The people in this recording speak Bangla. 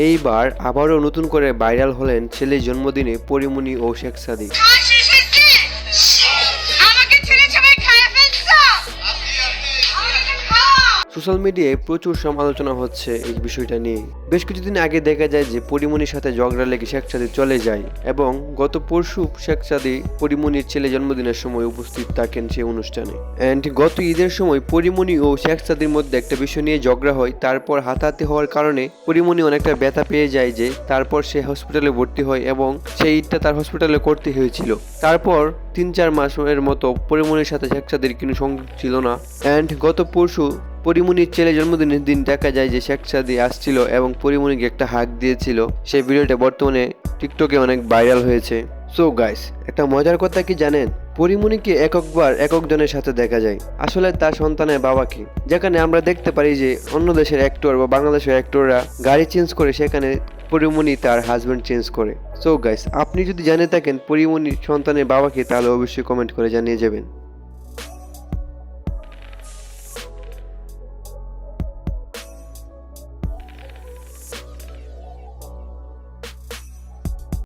এইবার আবারও নতুন করে ভাইরাল হলেন ছেলে জন্মদিনে পরিমণি ও শেখ সাদি সোশ্যাল মিডিয়ায় প্রচুর সমালোচনা হচ্ছে এই বিষয়টা নিয়ে। বেশ কিছুদিন আগে দেখা যায় যে পরিমণির সাথে ঝগড়া লেগে শেখ সাদি চলে যায় এবং গত পরশু শেখ সাদি পরিমণির ছেলে জন্মদিনের সময় উপস্থিত থাকেন সেই অনুষ্ঠানে। অ্যান্ড গত ঈদের সময় পরিমণি ও শেখ সাদির মধ্যে একটা বিষয় নিয়ে ঝগড়া হয়, তারপর হাতাহাতি হওয়ার কারণে পরিমণি অনেকটা ব্যথা পেয়ে যায় যে তারপর সে হসপিটালে ভর্তি হয় এবং সেই ঈদটা তার হসপিটালে করতে হয়েছিল। তারপর তিন চার মাসের মতো পরিমণির সাথে শেখ সাদির কোনো সংযোগ ছিল না। অ্যান্ড গত পরশু পরিমণির ছেলে জন্মদিনের দিন দেখা যায় যে শেখ সাদি আসছিল এবং পরিমণিকে একটা হাক দিয়েছিল। সেই ভিডিওটা বর্তমানে টিকটকে অনেক ভাইরাল হয়েছে। সো গাইস একটা মজার কথা কি জানেন? পরিমণিকে এককবার এককজনের সাথে দেখা যায়। আসলে তার সন্তানের বাবাকে যেখানে আমরা দেখতে পারি যে অন্য দেশের অ্যাক্টর বা বাংলাদেশের অ্যাক্টররা গাড়ি চেঞ্জ করে সেখানে পরিমণি তার হাজব্যান্ড চেঞ্জ করে। সো গাইস আপনি যদি জানে থাকেন পরিমণির সন্তানের বাবাকে, তাহলে অবশ্যই কমেন্ট করে জানিয়ে যাবেন।